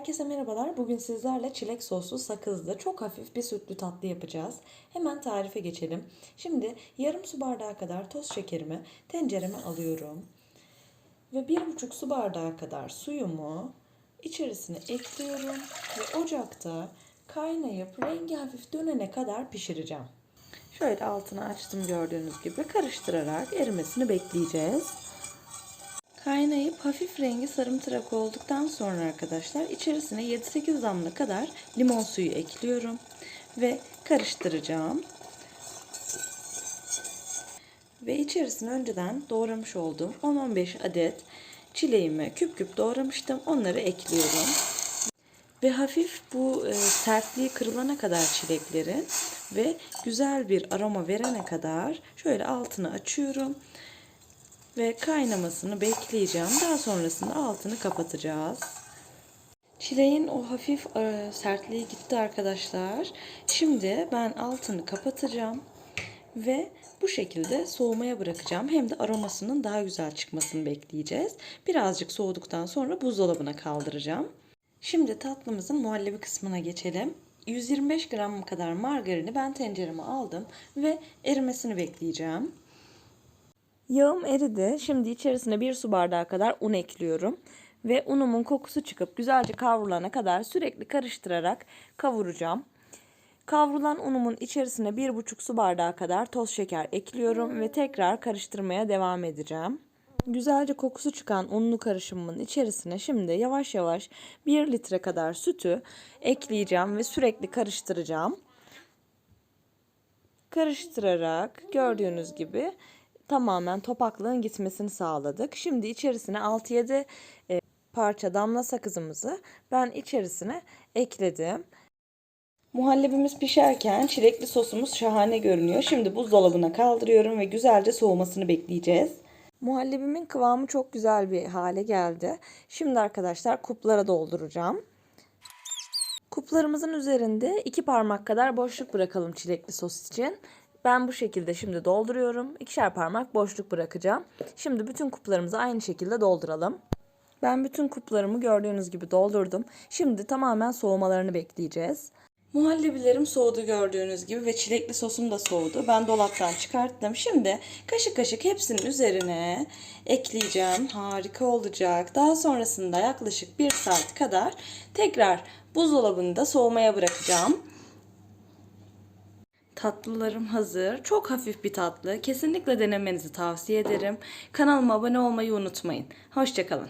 Herkese merhabalar. Bugün sizlerle çilek soslu sakızlı çok hafif bir sütlü tatlı yapacağız. Hemen tarife geçelim. Şimdi yarım su bardağı kadar toz şekerimi tencereme alıyorum. Ve bir buçuk su bardağı kadar suyumu içerisine ekliyorum. Ve ocakta kaynayıp rengi hafif dönene kadar pişireceğim. Şöyle altını açtım gördüğünüz gibi karıştırarak erimesini bekleyeceğiz. Kaynayıp hafif rengi sarımtırak olduktan sonra arkadaşlar içerisine 7-8 damla kadar limon suyu ekliyorum ve karıştıracağım. Ve içerisine önceden doğramış olduğum 10-15 adet çileğimi küp küp doğramıştım. Onları ekliyorum. Ve hafif bu e, sertliği kırılana kadar çileklerin ve güzel bir aroma verene kadar şöyle altını açıyorum ve kaynamasını bekleyeceğim. Daha sonrasında altını kapatacağız. Çileğin o hafif e, sertliği gitti arkadaşlar. Şimdi ben altını kapatacağım ve bu şekilde soğumaya bırakacağım. Hem de aromasının daha güzel çıkmasını bekleyeceğiz. Birazcık soğuduktan sonra buzdolabına kaldıracağım. Şimdi tatlımızın muhallebi kısmına geçelim. 125 gram kadar margarini ben tencereme aldım ve erimesini bekleyeceğim. Yağım eridi. Şimdi içerisine bir su bardağı kadar un ekliyorum. Ve unumun kokusu çıkıp güzelce kavrulana kadar sürekli karıştırarak kavuracağım. Kavrulan unumun içerisine bir buçuk su bardağı kadar toz şeker ekliyorum ve tekrar karıştırmaya devam edeceğim. Güzelce kokusu çıkan unlu karışımımın içerisine şimdi yavaş yavaş 1 litre kadar sütü ekleyeceğim ve sürekli karıştıracağım. Karıştırarak gördüğünüz gibi tamamen topaklığın gitmesini sağladık. Şimdi içerisine 6-7 e, parça damla sakızımızı ben içerisine ekledim. Muhallebimiz pişerken çilekli sosumuz şahane görünüyor. Şimdi buzdolabına kaldırıyorum ve güzelce soğumasını bekleyeceğiz. Muhallebimin kıvamı çok güzel bir hale geldi. Şimdi arkadaşlar kuplara dolduracağım. Kuplarımızın üzerinde iki parmak kadar boşluk bırakalım çilekli sos için. Ben bu şekilde şimdi dolduruyorum. İkişer parmak boşluk bırakacağım. Şimdi bütün kuplarımızı aynı şekilde dolduralım. Ben bütün kuplarımı gördüğünüz gibi doldurdum. Şimdi tamamen soğumalarını bekleyeceğiz. Muhallebilerim soğudu gördüğünüz gibi ve çilekli sosum da soğudu. Ben dolaptan çıkarttım. Şimdi kaşık kaşık hepsinin üzerine ekleyeceğim. Harika olacak. Daha sonrasında yaklaşık bir saat kadar tekrar buzdolabında soğumaya bırakacağım. Tatlılarım hazır. Çok hafif bir tatlı. Kesinlikle denemenizi tavsiye ederim. Kanalıma abone olmayı unutmayın. Hoşçakalın.